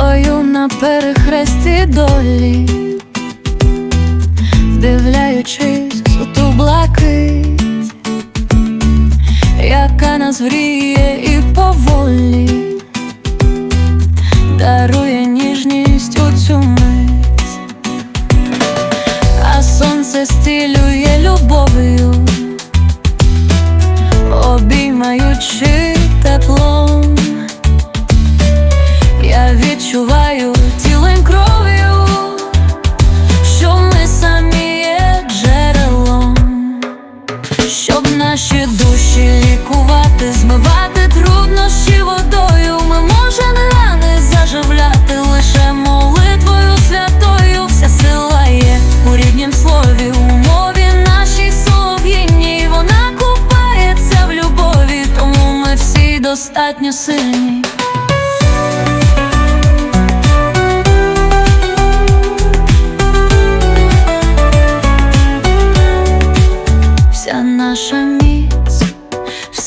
Стою на перехресті долі, вдивляючись у ту блакить, яка нас гріє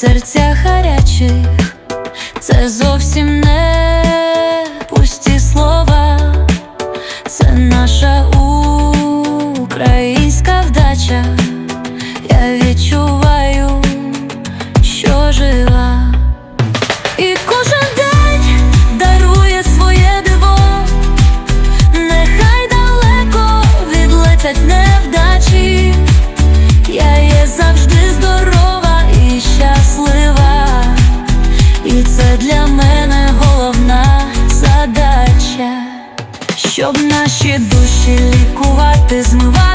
в серцях гарячих, лікувати, змивати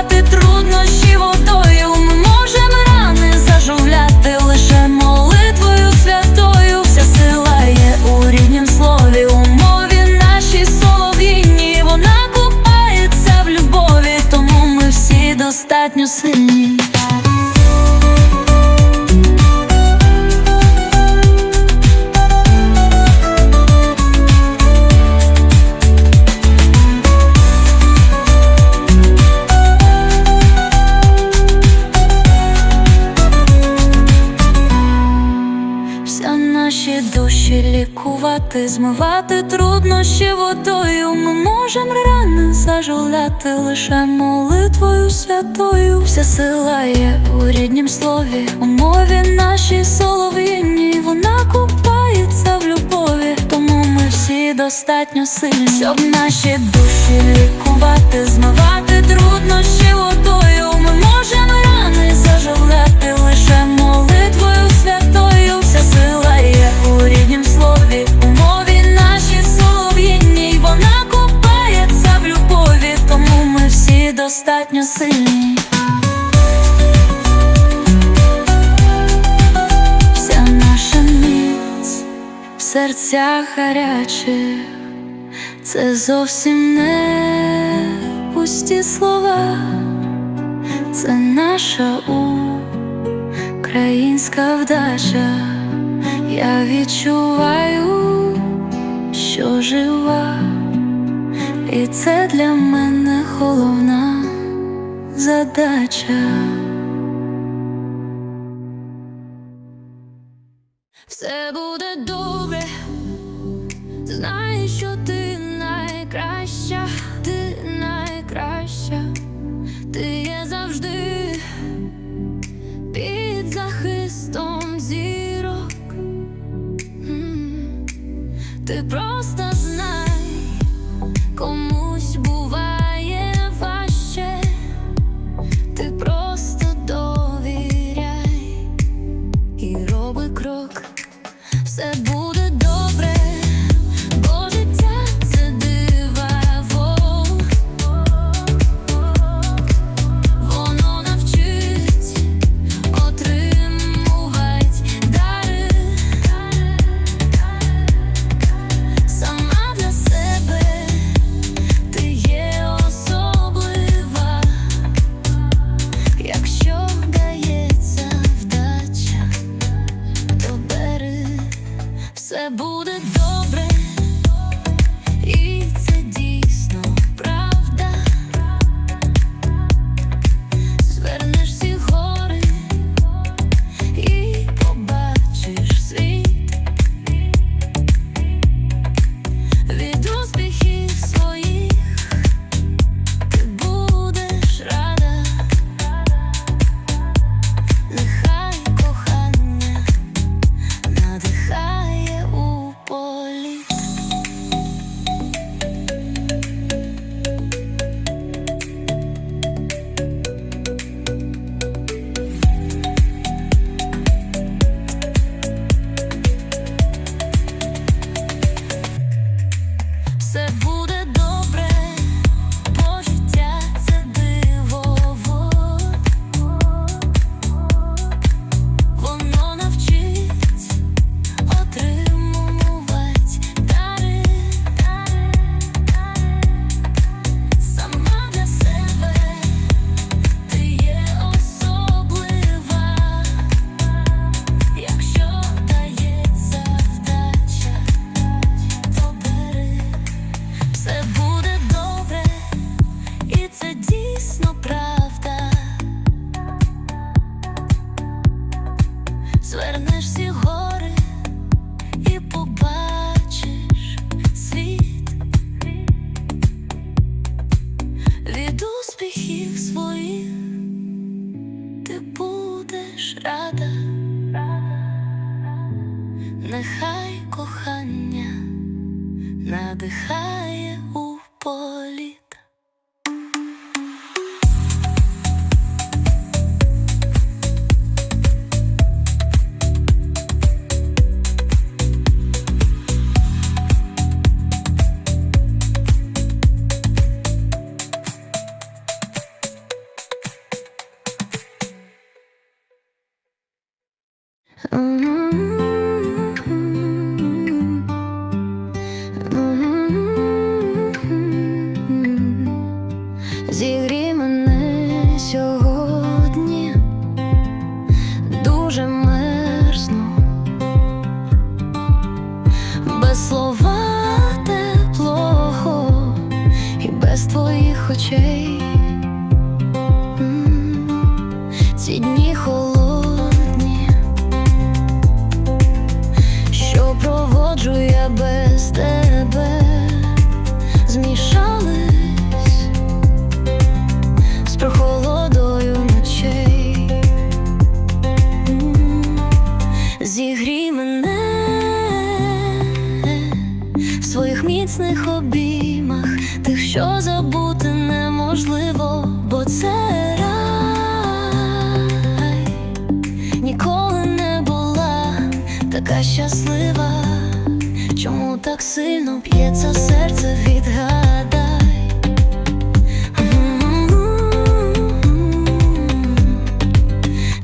змивати труднощі водою. Ми можемо рани заживляти лише молитвою святою. Вся сила є у ріднім слові, у мові нашій солов'їній. Вона купається в любові, тому ми всі достатньо сильні, щоб наші душі лікувати, змивати труднощі водою. Ми можемо рани заживляти лише молитвою достатньо сильні. Вся наша міць в серцях гарячих, це зовсім не пусті слова, це наша українська вдача. Я відчуваю, що жива, і це для мене головна задача. Все буде добре, знай, що ти найкраща, ти найкраща, ти є завжди під захистом зірок. Ти надихає у політ.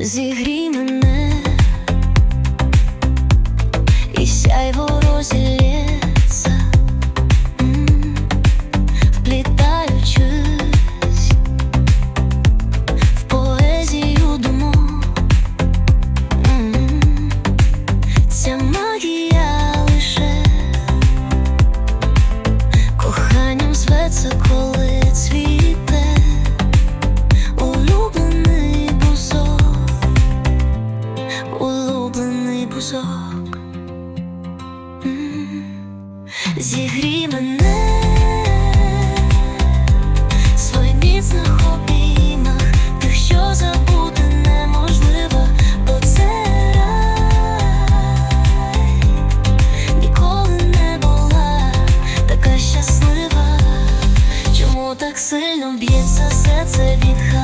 Зігрій улюблений Зігрій мене своїх міцних обіймах, тих, що забути неможливо, бо це ніколи не була така щаслива. Чому так сильно б'ється серце, відгадай.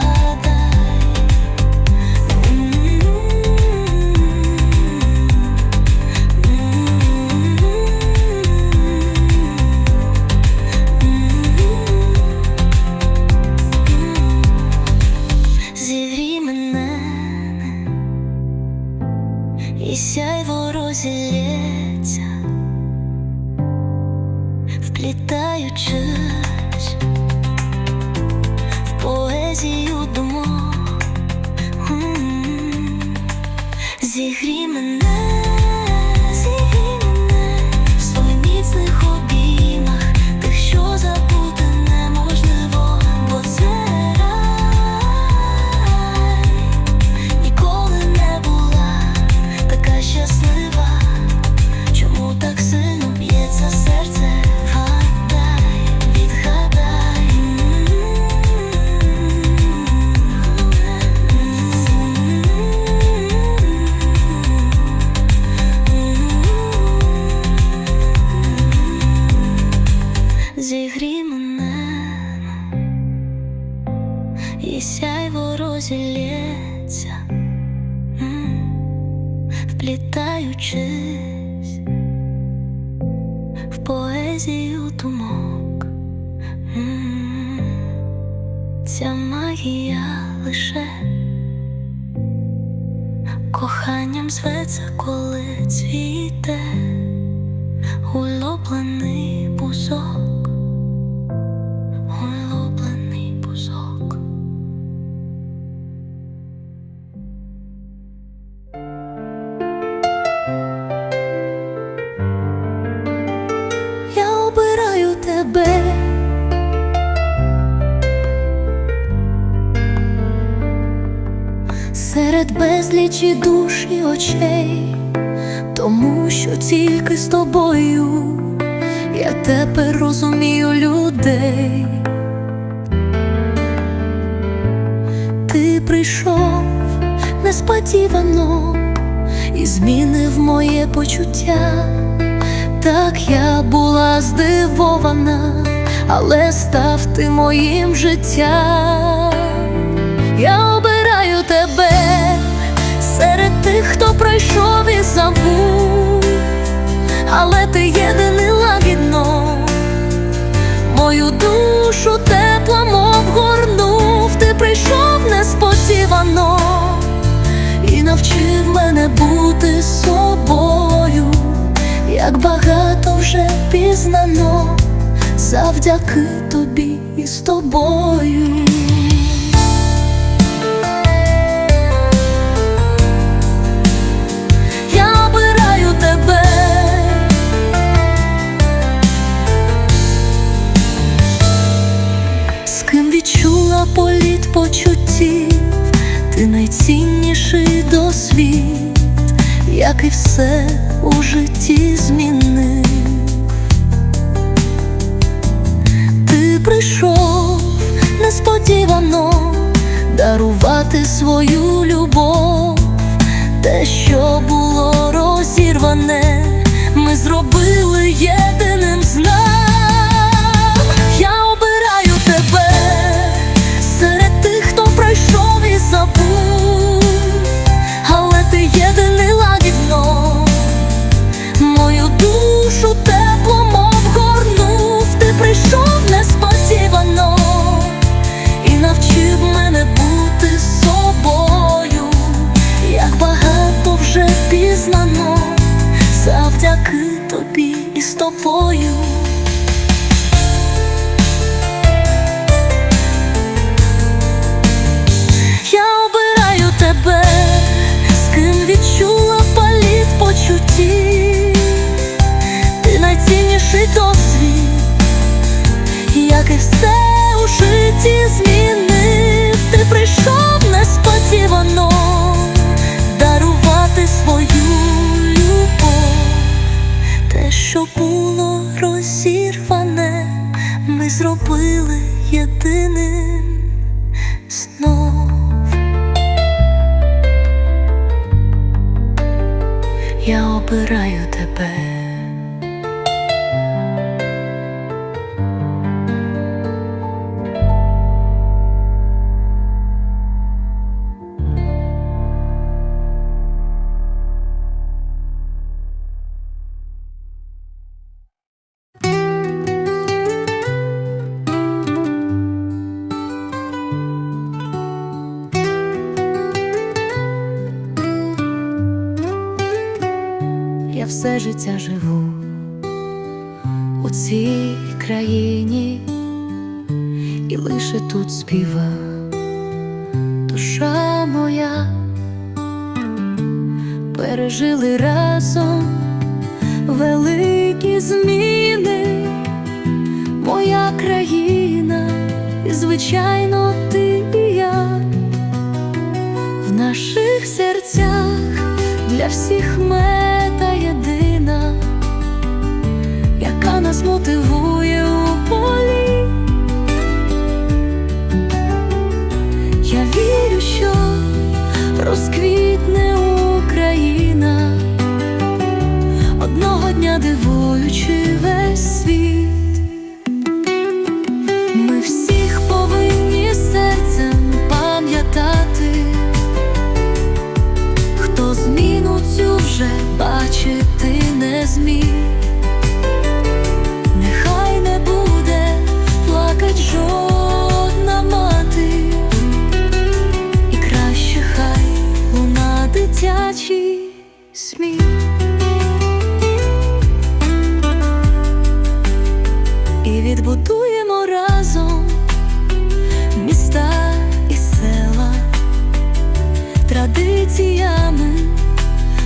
І сяйво розілється, вплітаючись в поезію думок. Ця магія лише коханням зветься, коли цвіте безлічі душ і очей, тому що тільки з тобою я тепер розумію людей. Ти прийшов несподівано і змінив моє почуття. Так я була здивована, але став ти моїм життям. Тих, хто пройшов і забув, але ти єдиний лагідно, мою душу теплом обгорнув, ти прийшов несподівано і навчив мене бути собою, як багато вже пізнано, завдяки тобі і з тобою. Відчула політ почуттів, ти найцінніший досвід, як і все у житті змінив. Ти прийшов несподівано дарувати свою любов, те, що було розірване, ми зробили єдиним з і все у житті змінив, ти прийшов несподівано дарувати свою любов, те, що було розірване, ми зробили єдиним знов. Я обираю тебе. Все життя живу. У цій країні, і лише тут співа. Душа моя, пережили разом великі зміни, моя країна, і звичайно, ти і я. В наших серцях для всіх мета нас мотивує у полі. Я вірю, що розквітне Україна, одного дня дивуючи І відбудуємо разом міста і села. Традиціями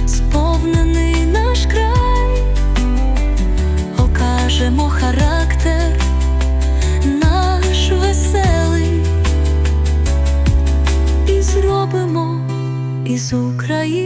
сповнений наш край, окажемо характер наш веселий. І зробимо із України